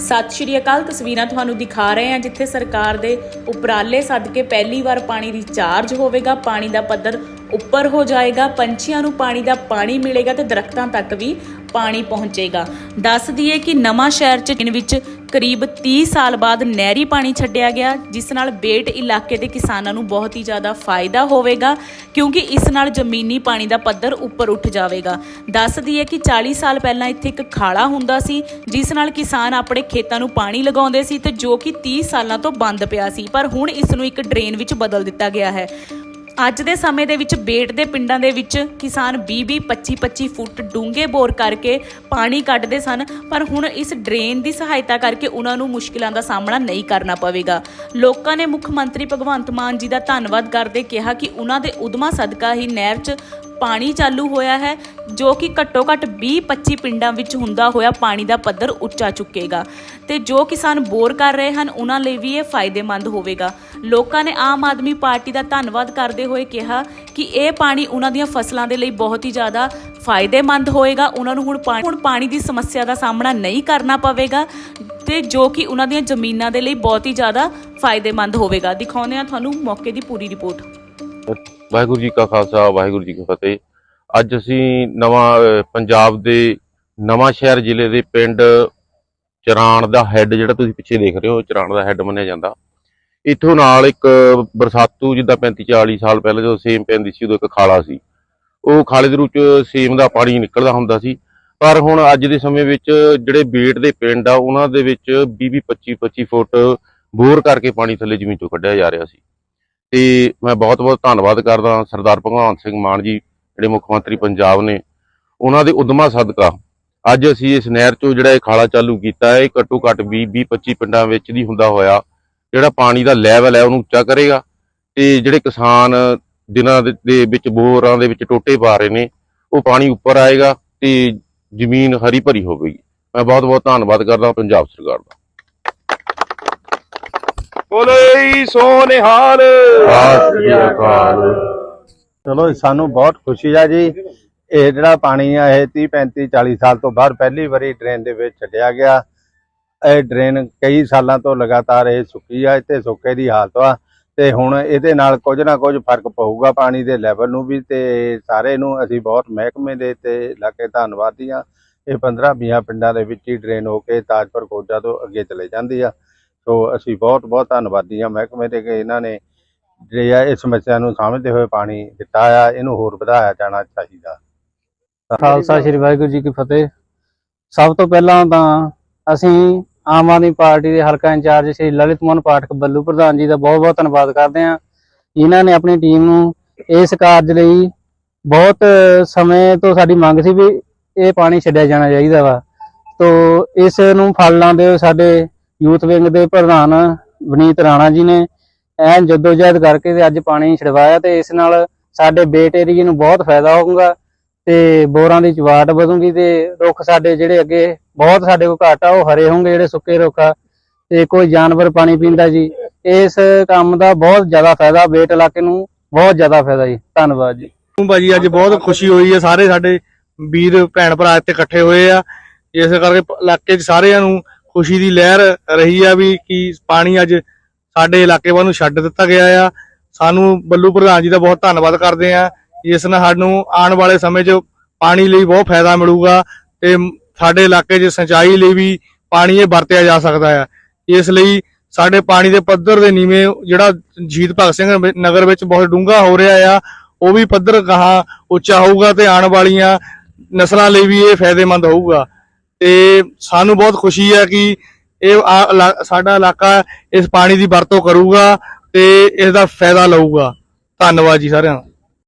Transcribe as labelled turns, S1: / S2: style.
S1: ਸਤਿ ਸ਼੍ਰੀ ਅਕਾਲ, ਤਸਵੀਰਾਂ ਤੁਹਾਨੂੰ ਦਿਖਾ ਰਹੇ ਹਾਂ ਜਿੱਥੇ ਸਰਕਾਰ ਦੇ ਉਪਰਾਲੇ ਸਦਕੇ ਪਹਿਲੀ ਵਾਰ ਪਾਣੀ ਰਿਚਾਰਜ ਹੋਵੇਗਾ, ਪਾਣੀ ਦਾ ਪੱਧਰ ਉੱਪਰ ਹੋ ਜਾਏਗਾ, ਪੰਛੀਆਂ ਨੂੰ ਪਾਣੀ ਦਾ ਪਾਣੀ ਮਿਲੇਗਾ ਤੇ ਦਰਖਤਾਂ ਤੱਕ ਵੀ ਪਾਣੀ ਪਹੁੰਚੇਗਾ। ਦੱਸ ਦਈਏ ਕਿ ਨਵਾਂ ਸ਼ਹਿਰ ਚ ਵਿੱਚ ਕਰੀਬ 30 ਸਾਲ ਬਾਅਦ ਨਹਿਰੀ ਪਾਣੀ ਛੱਡਿਆ ਗਿਆ, ਜਿਸ ਨਾਲ ਬੇਟ ਇਲਾਕੇ ਦੇ ਕਿਸਾਨਾਂ ਨੂੰ ਬਹੁਤ ਹੀ ਜ਼ਿਆਦਾ ਫਾਇਦਾ ਹੋਵੇਗਾ, ਕਿਉਂਕਿ ਇਸ ਨਾਲ ਜ਼ਮੀਨੀ ਪਾਣੀ ਦਾ ਪੱਧਰ ਉੱਪਰ ਉੱਠ ਜਾਵੇਗਾ। ਦੱਸਦੀ ਹੈ ਕਿ 40 ਸਾਲ ਪਹਿਲਾਂ ਇੱਥੇ ਇੱਕ ਖਾਲਾ ਹੁੰਦਾ ਸੀ, ਜਿਸ ਨਾਲ ਕਿਸਾਨ ਆਪਣੇ ਖੇਤਾਂ ਨੂੰ ਪਾਣੀ ਲਗਾਉਂਦੇ ਸੀ ਤੇ ਜੋ ਕਿ 30 ਸਾਲਾਂ ਤੋਂ ਬੰਦ ਪਿਆ ਸੀ, ਪਰ ਹੁਣ ਇਸ ਨੂੰ ਇੱਕ ਡਰੇਨ ਵਿੱਚ ਬਦਲ ਦਿੱਤਾ ਗਿਆ ਹੈ। ਅੱਜ ਦੇ ਸਮੇਂ ਦੇ ਵਿੱਚ ਬੇਟ ਦੇ ਪਿੰਡਾਂ ਦੇ ਵਿੱਚ ਕਿਸਾਨ 20-20 25-25 ਫੁੱਟ ਡੂੰਘੇ ਬੋਰ ਕਰਕੇ ਪਾਣੀ ਕੱਢਦੇ ਸਨ, ਪਰ ਹੁਣ ਇਸ ਡਰੇਨ ਦੀ ਸਹਾਇਤਾ ਕਰਕੇ ਉਹਨਾਂ ਨੂੰ ਮੁਸ਼ਕਿਲਾਂ ਦਾ ਸਾਹਮਣਾ ਨਹੀਂ ਕਰਨਾ ਪਵੇਗਾ। ਲੋਕਾਂ ਨੇ ਮੁੱਖ ਮੰਤਰੀ ਭਗਵੰਤ ਮਾਨ ਜੀ ਦਾ ਧੰਨਵਾਦ ਕਰਦੇ ਕਿਹਾ ਕਿ ਉਹਨਾਂ ਦੇ ਉਦਮਾਂ ਸਦਕਾ ਹੀ ਨਹਿਰ 'ਚ ਪਾਣੀ ਚਾਲੂ ਹੋਇਆ ਹੈ, ਜੋ ਕਿ ਘੱਟੋ ਘੱਟ 20-25 ਪਿੰਡਾਂ ਵਿੱਚ ਹੁੰਦਾ ਹੋਇਆ ਪਾਣੀ ਦਾ ਪੱਧਰ ਉੱਚਾ ਚੁੱਕੇਗਾ। ਤੇ ਜੋ ਕਿਸਾਨ ਬੋਰ ਕਰ ਰਹੇ ਹਨ, ਉਹਨਾਂ ਲਈ ਵੀ ਇਹ ਫਾਇਦੇਮੰਦ ਹੋਵੇਗਾ। ਲੋਕਾਂ ਨੇ ਆਮ ਆਦਮੀ ਪਾਰਟੀ ਦਾ ਧੰਨਵਾਦ ਕਰਦੇ ਹੋਏ ਕਿਹਾ ਕਿ ਇਹ ਪਾਣੀ ਉਹਨਾਂ ਦੀਆਂ ਫਸਲਾਂ ਦੇ ਲਈ ਬਹੁਤ ਹੀ ਜ਼ਿਆਦਾ ਫਾਇਦੇਮੰਦ ਹੋਏਗਾ। ਉਹਨਾਂ ਨੂੰ ਹੁਣ ਪਾਣੀ ਹੁਣ ਪਾਣੀ ਦੀ ਸਮੱਸਿਆ ਦਾ ਸਾਹਮਣਾ ਨਹੀਂ ਕਰਨਾ ਪਵੇਗਾ ਤੇ ਜੋ ਕਿ ਉਹਨਾਂ ਦੀਆਂ ਜ਼ਮੀਨਾਂ ਦੇ ਲਈ ਬਹੁਤ ਹੀ ਜ਼ਿਆਦਾ ਫਾਇਦੇਮੰਦ ਹੋਵੇਗਾ। ਦਿਖਾਉਂਦੇ ਹਾਂ ਤੁਹਾਨੂੰ ਮੌਕੇ ਦੀ ਪੂਰੀ ਰਿਪੋਰਟ।
S2: ਵਾਹਿਗੁਰੂ ਜੀ ਕਾ ਖਾਲਸਾ, ਵਾਹਿਗੁਰੂ ਜੀ ਕੀ ਫਤਿਹ। ਅੱਜ ਅਸੀਂ ਨਵਾਂ ਪੰਜਾਬ ਦੇ ਨਵਾਂ ਸ਼ਹਿਰ ਜ਼ਿਲ੍ਹੇ ਦੇ ਪਿੰਡ ਚਰਾਣ ਦਾ ਹੈੱਡ ਜਿਹੜਾ ਤੁਸੀਂ ਪਿੱਛੇ ਦੇਖ ਰਹੇ ਹੋ, ਚਰਾਣ ਦਾ ਹੈੱਡ ਮੰਨਿਆ ਜਾਂਦਾ। ਇੱਥੋਂ ਨਾਲ ਇੱਕ ਬਰਸਾਤੂ ਜਿੱਦਾਂ 35 40 ਸਾਲ ਪਹਿਲਾਂ ਜਦੋਂ ਸੇਮ ਪੈਂਦੀ ਸੀ, ਉਦੋਂ ਇੱਕ ਖਾਲਾ ਸੀ। ਉਹ ਖਾਲੇ ਦੇ ਰੂਪ ਚ ਸੇਮ ਦਾ ਪਾਣੀ ਨਿਕਲਦਾ ਹੁੰਦਾ ਸੀ। ਪਰ ਹੁਣ ਅੱਜ ਦੇ ਸਮੇਂ ਵਿੱਚ ਜਿਹੜੇ ਬੇਟ ਦੇ ਪਿੰਡ ਆ, ਉਹਨਾਂ ਦੇ ਵਿੱਚ 20 25 25 ਫੁੱਟ ਬੋਰ ਕਰਕੇ ਪਾਣੀ ਥੱਲੇ ਜ਼ਮੀਨ ਚੋਂ ਕੱਢਿਆ ਜਾ ਰਿਹਾ ਸੀ। ਤੇ ਮੈਂ ਬਹੁਤ ਬਹੁਤ ਧੰਨਵਾਦ ਕਰਦਾ ਸਰਦਾਰ ਭਗਵੰਤ ਸਿੰਘ ਮਾਨ ਜੀ, ਜਿਹੜੇ ਮੁੱਖ ਮੰਤਰੀ ਪੰਜਾਬ ਨੇ, ਉਹਨਾਂ ਦੇ ਉਦਮਾਂ ਸਦਕਾ। ਅੱਜ ਅਸੀਂ ਇਸ ਨਹਿਰ ਚੋਂ ਜਿਹੜਾ ਇਹ ਖਾਲਾ ਚਾਲੂ ਕੀਤਾ ਹੈ ਇਹ ਘੱਟੋ ਘੱਟ 20 20 25 ਪਿੰਡਾਂ ਵਿੱਚ ਦੀ ਹੁੰਦਾ ਹੋਇਆ, ਜਿਹੜਾ ਪਾਣੀ ਦਾ ਲੈਵਲ ਹੈ ਉਹਨੂੰ ਉੱਚਾ ਕਰੇਗਾ ਤੇ ਜਿਹੜੇ ਕਿਸਾਨ ਦਿਨਾਂ ਦੇ ਵਿੱਚ ਬੋਰਾਂ ਦੇ ਵਿੱਚ ਟੋਟੇ ਪਾ ਰਹੇ ਨੇ, ਉਹ ਪਾਣੀ ਉੱਪਰ ਆਏਗਾ ਤੇ ਜ਼ਮੀਨ ਹਰੀ ਭਰੀ ਹੋਵੇਗੀ। ਮੈਂ ਬਹੁਤ ਬਹੁਤ ਧੰਨਵਾਦ ਕਰਦਾ, ਪੰਜਾਬ ਸਰਕਾਰ ਦਾ।
S3: ਬੋਲੇ ਸੋ ਨਿਹਾਲ
S2: ਸਤਿ ਸ੍ਰੀ ਅਕਾਲ
S4: ਚਲੋ ਸਾਨੂੰ ਬਹੁਤ ਖੁਸ਼ੀ ਆ ਜੀ। ਇਹ ਜਿਹੜਾ ਪਾਣੀ ਆ ਇਹ 30 35 40 ਸਾਲ ਤੋਂ ਬਾਅਦ ਪਹਿਲੀ ਵਾਰੀ ਡਰੇਨ ਦੇ ਵਿੱਚ ਛੱਡਿਆ ਗਿਆ। ਇਹ ਡਰੇਨ ਕਈ ਸਾਲਾਂ ਤੋਂ ਲਗਾਤਾਰ ਇਹ ਸੁੱਕੀ ਆ ਇੱਥੇ ਸੁੱਕੇ ਦੀ ਹਾਲਤ ਆ। ਤੇ ਹੁਣ ਇਹਦੇ ਨਾਲ ਕੁਝ ਨਾ ਕੁਝ ਫ਼ਰਕ ਪਊਗਾ ਪਾਣੀ ਦੇ ਲੈਵਲ ਨੂੰ ਵੀ ਤੇ ਸਾਰੇ ਨੂੰ ਅਸੀਂ ਬਹੁਤ ਮਹਿਕਮੇ ਦੇ ਤੇ ਇਲਾਕੇ ਧੰਨਵਾਦੀ ਆ। ਇਹ 15 20 ਪਿੰਡਾਂ ਦੇ ਵਿੱਚ ਹੀ ਡਰੇਨ ਹੋ ਕੇ ਤਾਜਪੁਰ ਕੋਟਾ ਤੋਂ ਅੱਗੇ ਚਲੇ ਜਾਂਦੀ ਆ। ਸੋ ਅਸੀਂ ਬਹੁਤ ਬਹੁਤ ਧੰਨਵਾਦੀ ਆ ਮਹਿਕਮੇ ਦੇ ਕਿ ਇਹਨਾਂ ਨੇ ਜਿਹੜੇ ਆ ਇਸ ਸਮੱਸਿਆ ਨੂੰ ਸਮਝਦੇ ਹੋਏ ਪਾਣੀ ਦਿੱਤਾ ਆ, ਇਹਨੂੰ ਹੋਰ ਵਧਾਇਆ ਜਾਣਾ ਚਾਹੀਦਾ।
S5: ਖਾਲਸਾ, ਸ਼੍ਰੀ ਵਾਹਿਗੁਰੂ ਜੀ ਕੀ ਫਤਿਹ। ਸਭ ਤੋਂ ਪਹਿਲਾਂ ਤਾਂ ਅਸੀਂ ਆਮ ਆਦਮੀ ਪਾਰਟੀ ਦੇ ਹਲਕਾ ਇੰਚਾਰਜ ਸ਼੍ਰੀ ਲਲਿਤ ਮੋਹਨ ਪਾਠਕ ਬੱਲੂ ਪ੍ਰਧਾਨ ਜੀ ਦਾ ਬਹੁਤ ਬਹੁਤ ਧੰਨਵਾਦ ਕਰਦੇ ਹਾਂ। ਇਹਨਾਂ ਨੇ ਆਪਣੀ ਟੀਮ ਨੂੰ ਇਸ ਕਾਰਜ ਲਈ ਬਹੁਤ ਸਮੇਂ ਤੋਂ ਸਾਡੀ ਮੰਗ ਸੀ ਵੀ ਇਹ ਪਾਣੀ ਛੱਡਿਆ ਜਾਣਾ ਚਾਹੀਦਾ ਵਾ। ਤੋ ਇਸ ਨੂੰ ਫਲ ਲਾਉਂਦੇ ਹੋਏ ਸਾਡੇ ਯੂਥ ਵਿੰਗ ਦੇ ਪ੍ਰਧਾਨ ਵਨੀਤ ਰਾਣਾ ਜੀ ਨੇ ਐਨ ਜਦੋਜਹਿਦ ਕਰਕੇ ਤੇ ਅੱਜ ਪਾਣੀ ਛਡਵਾਇਆ ਤੇ ਇਸ ਨਾਲ ਸਾਡੇ ਬੇਟ ਏਰੀਏ ਨੂੰ ਬਹੁਤ ਫਾਇਦਾ ਹੋਊਗਾ ਤੇ ਬੋਰਾਂ ਦੀ ਚਵਾਟ ਵਧੂਗੀ ਤੇ ਰੁੱਖ ਸਾਡੇ ਜਿਹੜੇ ਅੱਗੇ ਬਹੁਤ ਸਾਡੇ ਕੋਲ ਘੱਟ ਆ, ਉਹ ਹਰੇ ਹੋਣਗੇ, ਜਿਹੜੇ ਸੁੱਕੇ ਰੁੱਖ ਆ। ਤੇ ਕੋਈ ਜਾਨਵਰ ਪਾਣੀ ਪੀਂਦਾ ਜੀ। ਇਸ ਕੰਮ ਦਾ ਬਹੁਤ ਜ਼ਿਆਦਾ ਫਾਇਦਾ, ਬੇਟ ਇਲਾਕੇ ਨੂੰ ਬਹੁਤ ਜ਼ਿਆਦਾ ਫਾਇਦਾ ਜੀ। ਧੰਨਵਾਦ ਜੀ।
S3: ਭਾਜੀ ਅੱਜ ਬਹੁਤ ਖੁਸ਼ੀ ਹੋਈ ਹੈ, ਸਾਰੇ ਸਾਡੇ ਵੀਰ ਭੈਣ ਭਰਾ ਇੱਥੇ ਇਕੱਠੇ ਹੋਏ ਆ। ਇਸ ਕਰਕੇ ਇਲਾਕੇ 'ਚ ਸਾਰਿਆਂ ਨੂੰ ਖੁਸ਼ੀ ਦੀ ਲਹਿਰ ਰਹੀ ਆ ਵੀ ਕਿ ਪਾਣੀ ਅੱਜ ਸਾਡੇ ਇਲਾਕੇ ਵੱਲ ਨੂੰ ਛੱਡ ਦਿੱਤਾ ਗਿਆ ਆ। ਸਾਨੂੰ ਬੱਲੂ ਪ੍ਰਧਾਨ ਜੀ ਦਾ ਬਹੁਤ ਧੰਨਵਾਦ ਕਰਦੇ ਆ ਇਸ ਨਾਲ ਸਾਨੂੰ ਆਉਣ ਵਾਲੇ ਸਮੇਂ 'ਚ ਪਾਣੀ ਲਈ ਬਹੁਤ ਫਾਇਦਾ ਮਿਲੂਗਾ ਤੇ ਸਾਡੇ ਇਲਾਕੇ 'ਚ ਸਿੰਚਾਈ ਲਈ ਵੀ ਪਾਣੀ ਇਹ ਵਰਤਿਆ ਜਾ ਸਕਦਾ ਆ। ਇਸ ਲਈ ਸਾਡੇ ਪਾਣੀ ਦੇ ਪੱਧਰ ਦੇ ਨੀਵੇਂ ਜਿਹੜਾ ਸ਼ਹੀਦ ਭਗਤ ਸਿੰਘ ਨਗਰ ਵਿੱਚ ਬਹੁਤ ਡੂੰਘਾ ਹੋ ਰਿਹਾ ਆ, ਉਹ ਵੀ ਪੱਧਰ ਗਾਹਾਂ ਉੱਚਾ ਹੋਊਗਾ ਤੇ ਆਉਣ ਵਾਲੀਆਂ ਨਸਲਾਂ ਲਈ ਵੀ ਇਹ ਫਾਇਦੇਮੰਦ ਹੋਊਗਾ। ਤੇ ਸਾਨੂੰ ਬਹੁਤ ਖੁਸ਼ੀ ਹੈ ਕਿ ਇਹ ਆ- ਸਾਡਾ ਇਲਾਕਾ ਇਸ ਪਾਣੀ ਦੀ ਵਰਤੋਂ ਕਰੂਗਾ ਤੇ ਇਸ ਦਾ ਫਾਇਦਾ ਲਊਗਾ। ਧੰਨਵਾਦ ਜੀ ਸਾਰਿਆਂ ਦਾ।